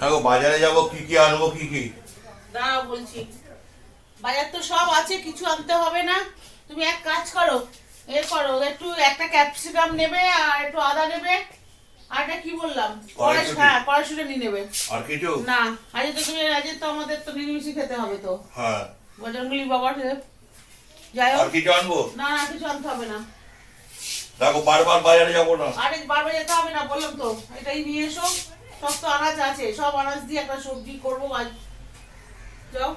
দেখো বাজারে যাব কি কি আনব কি কি? দাঁড়াও বলছি। বাজার তো সব আছে কিছু আনতে হবে না। তুমি এক কাজ করো এ করো একটু একটা ক্যাপসিকাম নেবে আর একটু আদা নেবে। আর এটা কি বললাম? হ্যাঁ কড়াইশুঁটি নিয়ে নেবে। আর কিছু? না আজ তো তুমি আজ তো আমাদের তো নিরামিষই খেতে হবে তো। হ্যাঁ। বজরঙ্গলি বাবার যাই আর হোক কিছু আনব? না না কিছু আনতে হবে না। দেখো বারবার বাজারে যাব না। আরে বারবার যেতে হবে না বললাম তো। এটাই নিয়ে এসো। সব তো আনাজ আছে, সব আনাজ দিয়ে একটা সবজি করব যাও।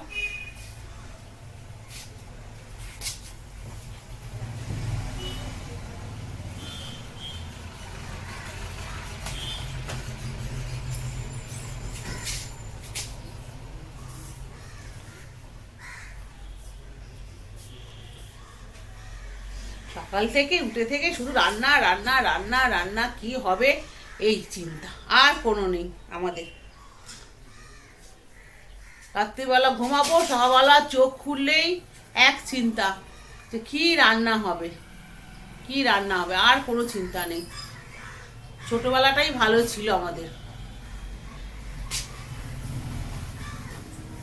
সকাল থেকে, উঠে থেকে শুধু রান্না রান্না রান্না রান্না, কি হবে? এই চিন্তা, আর কোনো নেই আমাদের। রাত্রিবেলা ঘুমাবো, সকালবেলা চোখ খুললেই এক চিন্তা যে কি রান্না হবে, কি রান্না হবে, আর কোনো চিন্তা নেই। ছোটবেলাটাই ভালো ছিল আমাদের।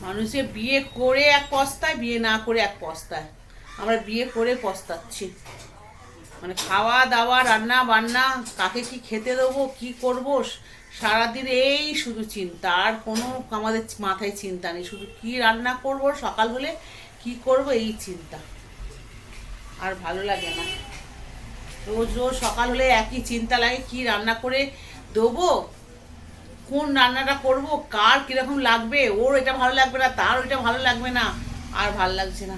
মানুষে বিয়ে করে এক পস্তায়, বিয়ে না করে এক পস্তায়। আমরা বিয়ে করে পস্তাচ্ছি। মানে খাওয়া দাওয়া রান্না বান্না কাকে কি খেতে দেবো, কি করব, সারাদিন এই শুধু চিন্তা, আর কোনো আমাদের মাথায় চিন্তা নেই। শুধু কি রান্না করব, সকাল হলে কি করব, এই চিন্তা। আর ভালো লাগে না। রোজ রোজ সকাল হলে একই চিন্তা লাগে, কি রান্না করে দেবো, কোন রান্নাটা করব, কার কীরকম লাগবে, ওর এটা ভালো লাগবে না, তার ওইটা ভালো লাগবে না, আর ভালো লাগছে না।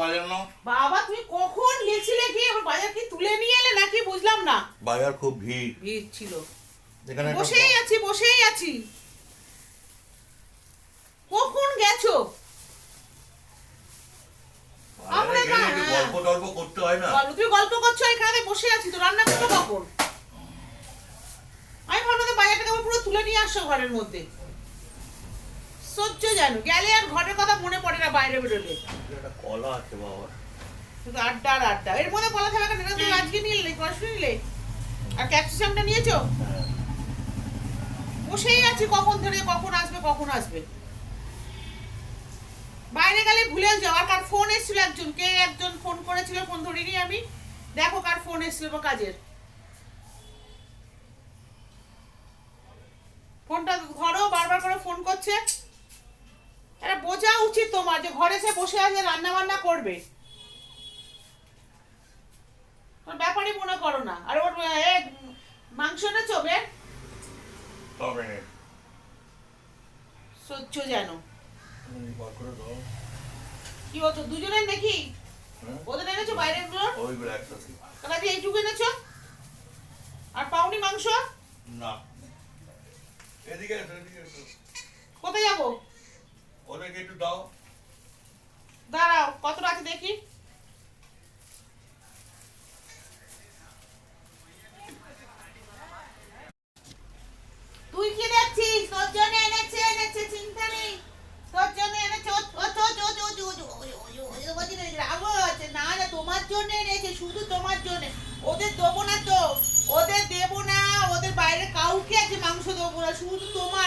বাজার বাবা তুমি কখন গেছিলে কি বাজার কি তুলে নিয়ে এলে নাকি? বুঝলাম না। বাজার খুব ভিড়। ভিড় ছিল। বসেই আছি বসেই আছি। কখন গেছো? আমরা হ্যাঁ। গল্প টল্প করতে হয় না। তুমি গল্প করছ এখানে বসে আছি তো রান্না করব কখন? আমি ভাবলাম বাজারটাকে পুরো তুলে নিয়ে আসছো ঘরের মধ্যে। সহ্য জানো গেলে আর ঘরের কথা মনে পড়ে না বাইরে বেরোলে। কলা আছে বাবা। শুধু আড্ডা আর আড্ডা। এর মধ্যে থাকা কেন? তুমি আজকে নিলে নাকি পরশু নিলে আর ক্যাপসিকামটা নিয়েছো? হ্যাঁ। বসেই আছি কখন ধরে কখন আসবে কখন আসবে। বাইরে গেলে ভুলে যাও। আর কার ফোন এসেছিল একজন কে একজন ফোন করেছিল ফোন ধরিনি আমি। দেখো কার ফোন এসেছিল বা কাজের। ফোনটা ধরো বারবার করে ফোন করছে। উচিত তোমার যে ঘরে সে বসে আছে রান্না বান্না করবে ব্যাপারই মনে করো না। আর ওর মাংস এনেছো বের? সহ্য যেন। কি হতো দুজনের নাকি? হ্যাঁ। ওদের এনেছো বাইরেরগুলো ওইগুলো একসাথে। তাহলে এইটুকু এনেছো? আর পাউনি মাংস? না। এদিকে এদিকে কোথায় যাব? ওদেরকে একটু দাও দাঁড়াও কত আছে দেখি তোমার জন্য এনেছে শুধু তোমার জন্য ওদের দেবো না তো ওদের দেবো না ওদের বাইরে কাউকে আছে মাংস দেবো না শুধু তোমার